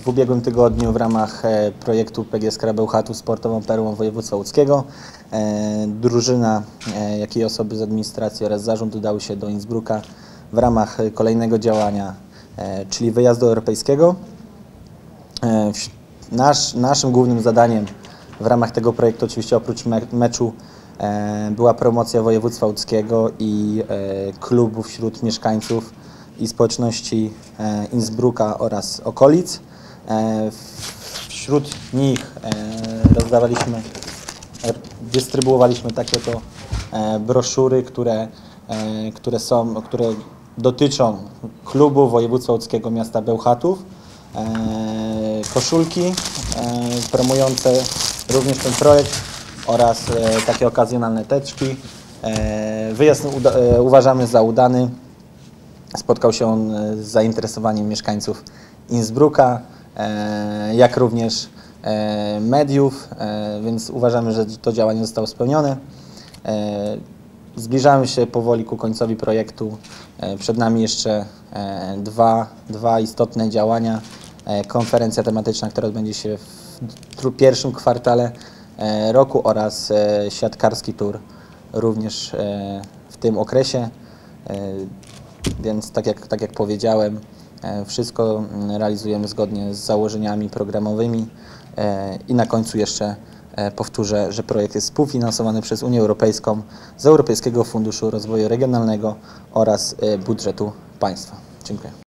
w ubiegłym tygodniu w ramach e, projektu PGS Krabełchatu Sportową Perłą Województwa Łódzkiego e, drużyna, e, jak i osoby z administracji oraz zarząd udały się do Innsbrucka w ramach kolejnego działania, czyli wyjazdu europejskiego. Nasz, naszym głównym zadaniem w ramach tego projektu, oczywiście oprócz me meczu, była promocja województwa łódzkiego i klubu wśród mieszkańców i społeczności Innsbrucka oraz okolic. E, wśród nich e, rozdawaliśmy, e, dystrybuowaliśmy takie to broszury, które, które są, które dotyczą klubu województwa łódzkiego miasta Bełchatów koszulki promujące również ten projekt oraz takie okazjonalne teczki. Wyjazd uważamy za udany. Spotkał się on z zainteresowaniem mieszkańców Innsbrucka, jak również e, mediów, e, więc uważamy, że to działanie zostało spełnione. E, Zbliżamy się powoli ku końcowi projektu. E, Przed nami jeszcze e, dwa, dwa istotne działania. E, Konferencja tematyczna, która odbędzie się w pierwszym kwartale e, roku oraz e, siatkarski tour również e, w tym okresie. E, Więc tak jak, tak jak powiedziałem, e, wszystko mm, realizujemy zgodnie z założeniami programowymi e, i na końcu jeszcze e, powtórzę, że projekt jest współfinansowany przez Unię Europejską z Europejskiego Funduszu Rozwoju Regionalnego oraz e, budżetu państwa. Dziękuję.